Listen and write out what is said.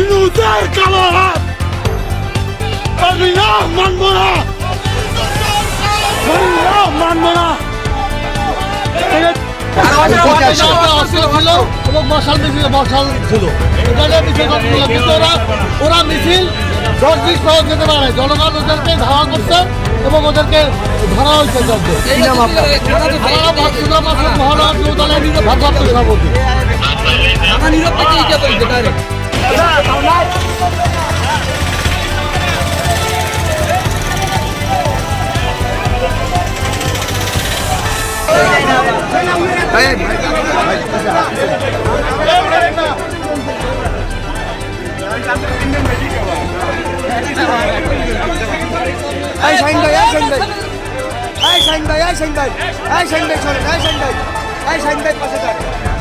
ইউজের কালো মশাল ছিল ওরা ওরা মিছিল দশ বিশ সহজ যেতে পারে জনগণ ওদেরকে ধাওয়া করছে এবং ওদেরকে ধরা হয়েছে ধারা ভাবছিলাম আসলে মহারাজ যুব দলের ভারপ্রাপ্ত সভাপতি এই শাইন ভাই এই শাইন ভাই। এই শাইন ভাই এই শাইন ভাই। এই শাইন ভাই। ভাই সাইন ভাই পাশে যান